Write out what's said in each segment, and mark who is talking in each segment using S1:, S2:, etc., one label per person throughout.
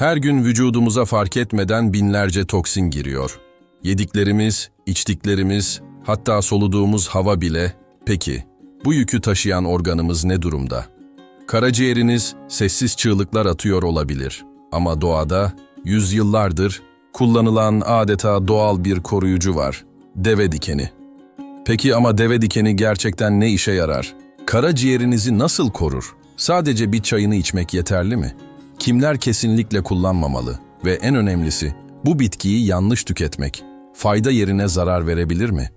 S1: Her gün vücudumuza fark etmeden binlerce toksin giriyor. Yediklerimiz, içtiklerimiz, hatta soluduğumuz hava bile. Peki, bu yükü taşıyan organımız ne durumda? Karaciğeriniz sessiz çığlıklar atıyor olabilir. Ama doğada yüzyıllardır kullanılan adeta doğal bir koruyucu var. Deve dikeni. Peki ama deve dikeni gerçekten ne işe yarar? Karaciğerinizi nasıl korur? Sadece bir çayını içmek yeterli mi? Kimler kesinlikle kullanmamalı? Ve en önemlisi, bu bitkiyi yanlış tüketmek. Fayda yerine zarar verebilir mi?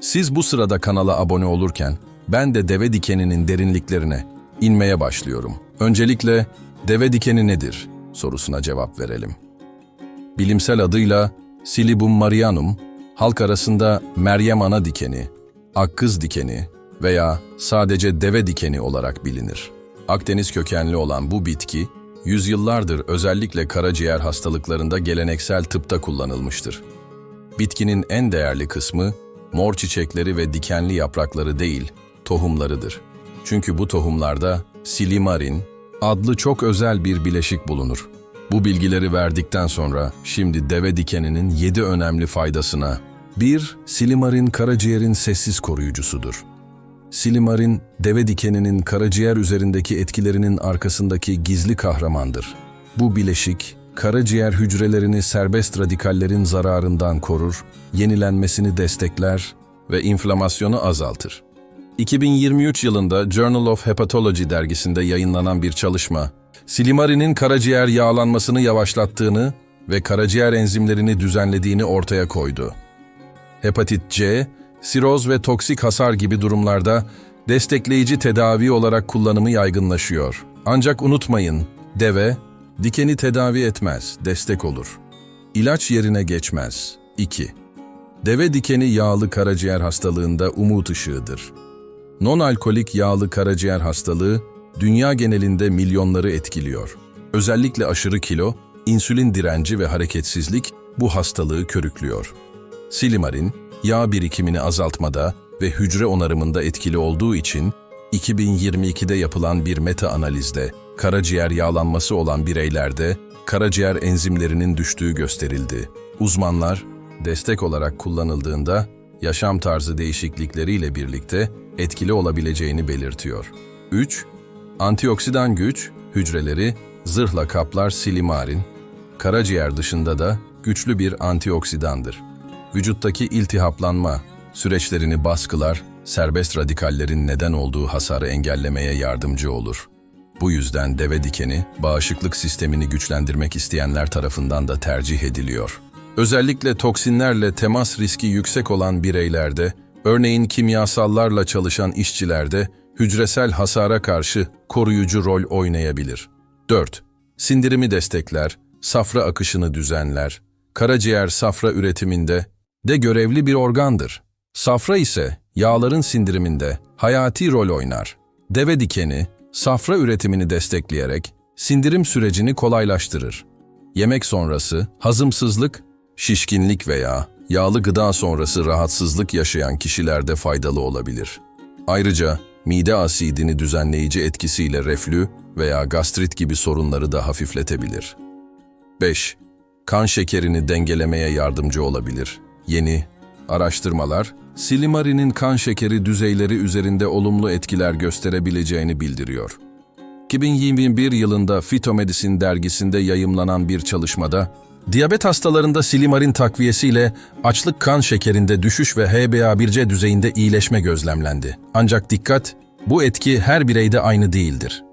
S1: Siz bu sırada kanala abone olurken, ben de deve dikeninin derinliklerine inmeye başlıyorum. Öncelikle, deve dikeni nedir sorusuna cevap verelim. Bilimsel adıyla Silibum marianum, halk arasında Meryem Ana dikeni, Akkız dikeni veya sadece deve dikeni olarak bilinir. Akdeniz kökenli olan bu bitki, yüzyıllardır özellikle karaciğer hastalıklarında geleneksel tıpta kullanılmıştır. Bitkinin en değerli kısmı, mor çiçekleri ve dikenli yaprakları değil, tohumlarıdır. Çünkü bu tohumlarda silimarin adlı çok özel bir bileşik bulunur. Bu bilgileri verdikten sonra şimdi deve dikeninin 7 önemli faydasına 1. Silimarin karaciğerin sessiz koruyucusudur. Silimarin, deve dikeninin karaciğer üzerindeki etkilerinin arkasındaki gizli kahramandır. Bu bileşik, karaciğer hücrelerini serbest radikallerin zararından korur, yenilenmesini destekler ve inflamasyonu azaltır. 2023 yılında Journal of Hepatology dergisinde yayınlanan bir çalışma, Silimarin'in karaciğer yağlanmasını yavaşlattığını ve karaciğer enzimlerini düzenlediğini ortaya koydu. Hepatit C, siroz ve toksik hasar gibi durumlarda destekleyici tedavi olarak kullanımı yaygınlaşıyor. Ancak unutmayın, deve, dikeni tedavi etmez, destek olur. İlaç yerine geçmez. 2. Deve dikeni yağlı karaciğer hastalığında umut ışığıdır. Non-alkolik yağlı karaciğer hastalığı, dünya genelinde milyonları etkiliyor. Özellikle aşırı kilo, insülin direnci ve hareketsizlik bu hastalığı körüklüyor. Silimarin, yağ birikimini azaltmada ve hücre onarımında etkili olduğu için 2022'de yapılan bir meta-analizde karaciğer yağlanması olan bireylerde karaciğer enzimlerinin düştüğü gösterildi. Uzmanlar, destek olarak kullanıldığında yaşam tarzı değişiklikleriyle birlikte etkili olabileceğini belirtiyor. 3. Antioksidan güç, hücreleri zırhla kaplar silimarin, karaciğer dışında da güçlü bir antioksidandır. Vücuttaki iltihaplanma süreçlerini baskılar, serbest radikallerin neden olduğu hasarı engellemeye yardımcı olur. Bu yüzden deve dikeni, bağışıklık sistemini güçlendirmek isteyenler tarafından da tercih ediliyor. Özellikle toksinlerle temas riski yüksek olan bireylerde, örneğin kimyasallarla çalışan işçilerde, hücresel hasara karşı koruyucu rol oynayabilir. 4. Sindirimi destekler, safra akışını düzenler. Karaciğer safra üretiminde de görevli bir organdır. Safra ise yağların sindiriminde hayati rol oynar. Deve dikeni, safra üretimini destekleyerek sindirim sürecini kolaylaştırır. Yemek sonrası hazımsızlık, şişkinlik veya yağlı gıda sonrası rahatsızlık yaşayan kişilerde faydalı olabilir. Ayrıca mide asidini düzenleyici etkisiyle reflü veya gastrit gibi sorunları da hafifletebilir. 5. Kan şekerini dengelemeye yardımcı olabilir. Yeni araştırmalar, silimarinin kan şekeri düzeyleri üzerinde olumlu etkiler gösterebileceğini bildiriyor. 2021 yılında Phytomedicine dergisinde yayımlanan bir çalışmada, diyabet hastalarında silimarin takviyesiyle açlık kan şekerinde düşüş ve HbA1c düzeyinde iyileşme gözlemlendi. Ancak dikkat, bu etki her bireyde aynı değildir.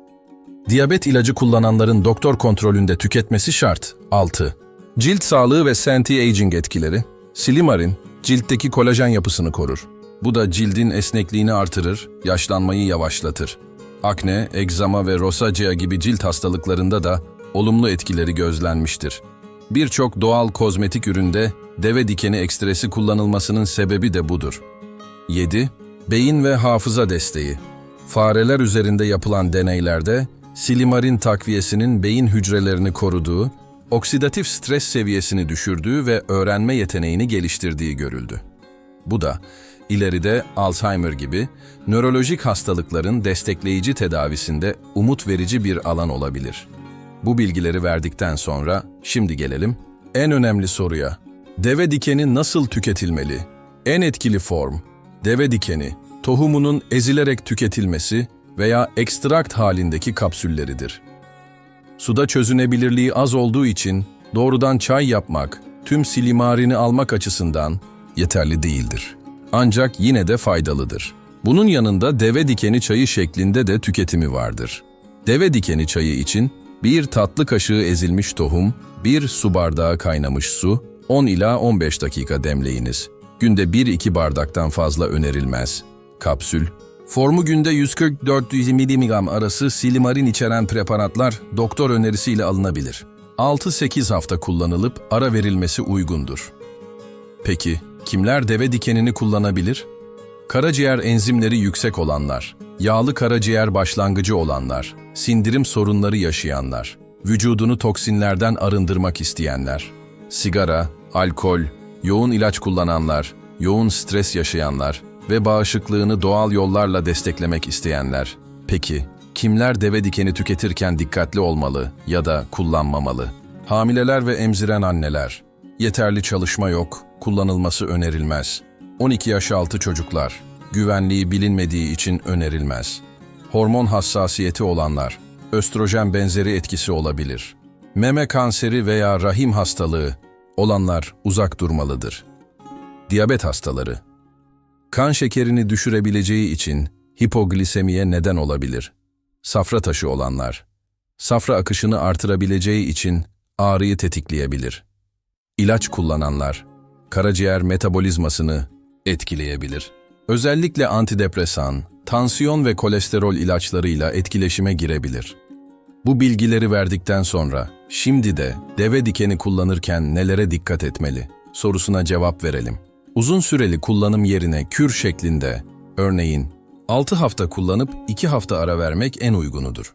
S1: Diyabet ilacı kullananların doktor kontrolünde tüketmesi şart. 6. Cilt sağlığı ve anti-aging etkileri. Silimarin, ciltteki kolajen yapısını korur. Bu da cildin esnekliğini artırır, yaşlanmayı yavaşlatır. Akne, egzama ve rosacea gibi cilt hastalıklarında da olumlu etkileri gözlenmiştir. Birçok doğal kozmetik üründe deve dikeni ekstresi kullanılmasının sebebi de budur. 7. Beyin ve hafıza desteği. Fareler üzerinde yapılan deneylerde silimarin takviyesinin beyin hücrelerini koruduğu, oksidatif stres seviyesini düşürdüğü ve öğrenme yeteneğini geliştirdiği görüldü. Bu da ileride Alzheimer gibi nörolojik hastalıkların destekleyici tedavisinde umut verici bir alan olabilir. Bu bilgileri verdikten sonra şimdi gelelim en önemli soruya. Deve dikeni nasıl tüketilmeli? En etkili form, deve dikeni, tohumunun ezilerek tüketilmesi veya ekstrakt halindeki kapsülleridir. Suda çözünebilirliği az olduğu için doğrudan çay yapmak, tüm silimarini almak açısından yeterli değildir. Ancak yine de faydalıdır. Bunun yanında deve dikeni çayı şeklinde de tüketimi vardır. Deve dikeni çayı için bir tatlı kaşığı ezilmiş tohum, bir su bardağı kaynamış su, 10 ila 15 dakika demleyiniz. Günde 1-2 bardaktan fazla önerilmez. Kapsül, Formu günde 140-420 mg arası silimarin içeren preparatlar doktor önerisiyle alınabilir. 6-8 hafta kullanılıp ara verilmesi uygundur. Peki, kimler deve dikenini kullanabilir? Karaciğer enzimleri yüksek olanlar, yağlı karaciğer başlangıcı olanlar, sindirim sorunları yaşayanlar, vücudunu toksinlerden arındırmak isteyenler, sigara, alkol, yoğun ilaç kullananlar, yoğun stres yaşayanlar ve bağışıklığını doğal yollarla desteklemek isteyenler. Peki, kimler deve dikeni tüketirken dikkatli olmalı ya da kullanmamalı? Hamileler ve emziren anneler. Yeterli çalışma yok, kullanılması önerilmez. 12 yaş altı çocuklar, güvenliği bilinmediği için önerilmez. Hormon hassasiyeti olanlar, östrojen benzeri etkisi olabilir. Meme kanseri veya rahim hastalığı olanlar uzak durmalıdır. Diyabet hastaları, kan şekerini düşürebileceği için hipoglisemiye neden olabilir. Safra taşı olanlar, safra akışını artırabileceği için ağrıyı tetikleyebilir. İlaç kullananlar, karaciğer metabolizmasını etkileyebilir. Özellikle antidepresan, tansiyon ve kolesterol ilaçlarıyla etkileşime girebilir. Bu bilgileri verdikten sonra şimdi de deve dikeni kullanırken nelere dikkat etmeli sorusuna cevap verelim. Uzun süreli kullanım yerine kür şeklinde, örneğin 6 hafta kullanıp 2 hafta ara vermek en uygunudur.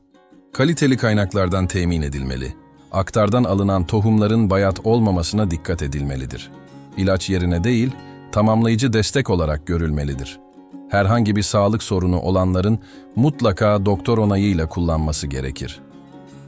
S1: Kaliteli kaynaklardan temin edilmeli. Aktardan alınan tohumların bayat olmamasına dikkat edilmelidir. İlaç yerine değil, tamamlayıcı destek olarak görülmelidir. Herhangi bir sağlık sorunu olanların mutlaka doktor onayıyla kullanması gerekir.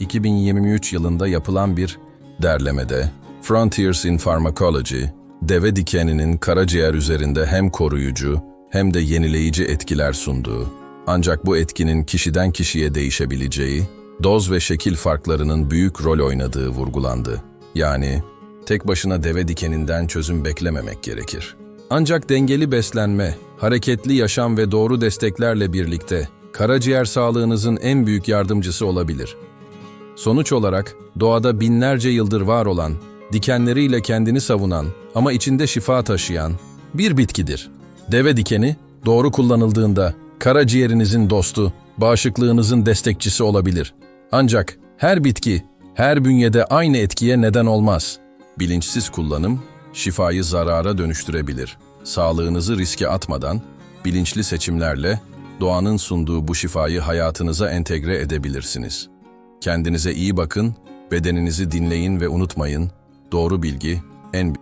S1: 2023 yılında yapılan bir derlemede Frontiers in Pharmacology, deve dikeninin karaciğer üzerinde hem koruyucu hem de yenileyici etkiler sunduğu, ancak bu etkinin kişiden kişiye değişebileceği, doz ve şekil farklarının büyük rol oynadığı vurgulandı. Yani tek başına deve dikeninden çözüm beklememek gerekir. Ancak dengeli beslenme, hareketli yaşam ve doğru desteklerle birlikte karaciğer sağlığınızın en büyük yardımcısı olabilir. Sonuç olarak doğada binlerce yıldır var olan, dikenleriyle kendini savunan ama içinde şifa taşıyan bir bitkidir. Deve dikeni doğru kullanıldığında karaciğerinizin dostu, bağışıklığınızın destekçisi olabilir. Ancak her bitki her bünyede aynı etkiye neden olmaz. Bilinçsiz kullanım şifayı zarara dönüştürebilir. Sağlığınızı riske atmadan bilinçli seçimlerle doğanın sunduğu bu şifayı hayatınıza entegre edebilirsiniz. Kendinize iyi bakın, bedeninizi dinleyin ve unutmayın, doğru bilgi en